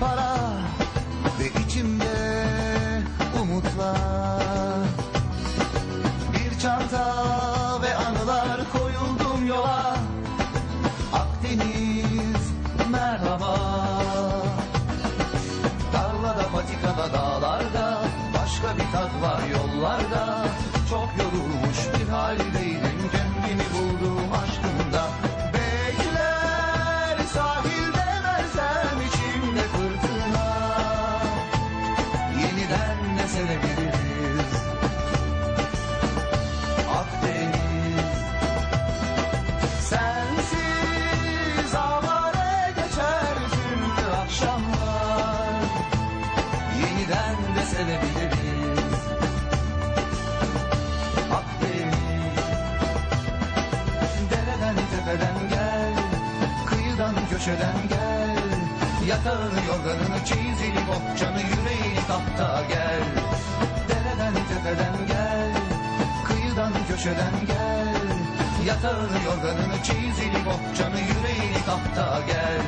para ve içimde umutlar. Bir çanta ve anılar koyuldum yola. Akdeniz merhaba. Tarlada patikada dağlarda başka bir tat var yollarda. Çok yorulmuş bir haldeydim kendimi buldum aşkımda. Sensiz avare geçer tüm akşamlar. Yeniden de Akdeniz Dereden tepeden gel Kıyıdan köşeden gel. Yatağını yorganını çizili bohçanı yüreğini kapta gel. Dereden tepeden gel Kıyıdan köşeden gel Yatağını yorganını çizili bohçanı yüreğini kapta gel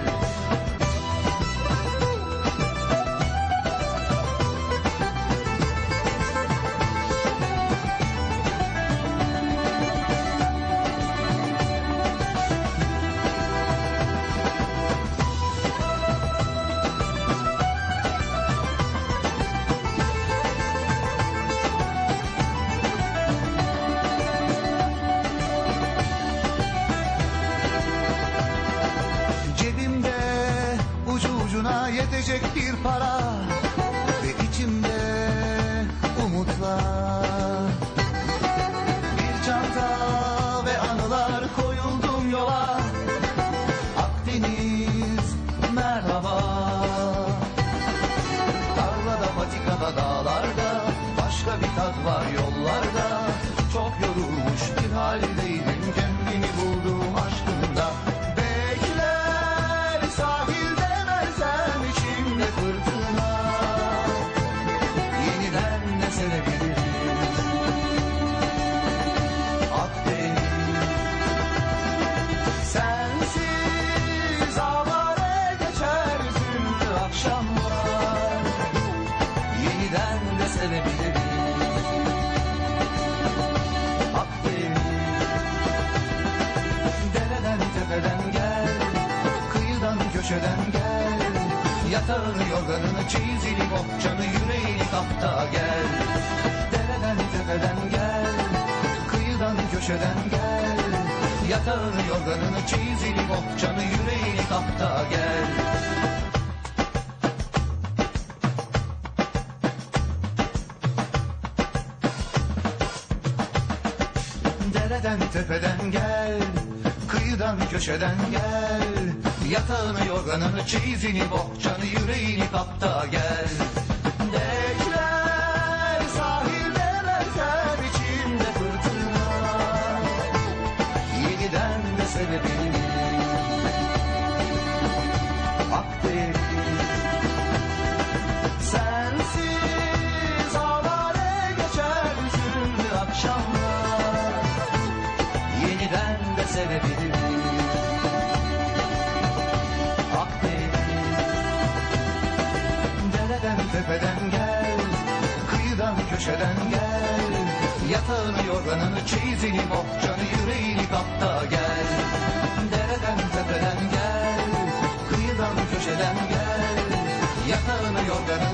yetecek bir para Ve içimde umutlar. Bir çanta ve anılar koyuldum yola. Akdeniz merhaba. Tarlada patikada dağlarda Başka bir tat var yollarda Yatağını yorganını çizili bohçanı yüreğini kapta gel. Dereden tepeden gel Kıyıdan köşeden gel. Yatağını yorganını çizili bohçanı yüreğini kapta gel. Dereden tepeden gel Kıyıdan köşeden gel. Yatağını yorganını çeyizini bohçanı yüreğini kapta gel. Bekler sahilde mertem içimde fırtına. Yeniden de sevebiliriz köşeden gel Yatağını yorganını çeyizini bohçanı yüreğini kapta gel. Dereden tepeden gel Kıyıdan köşeden gel Yatağını yorganını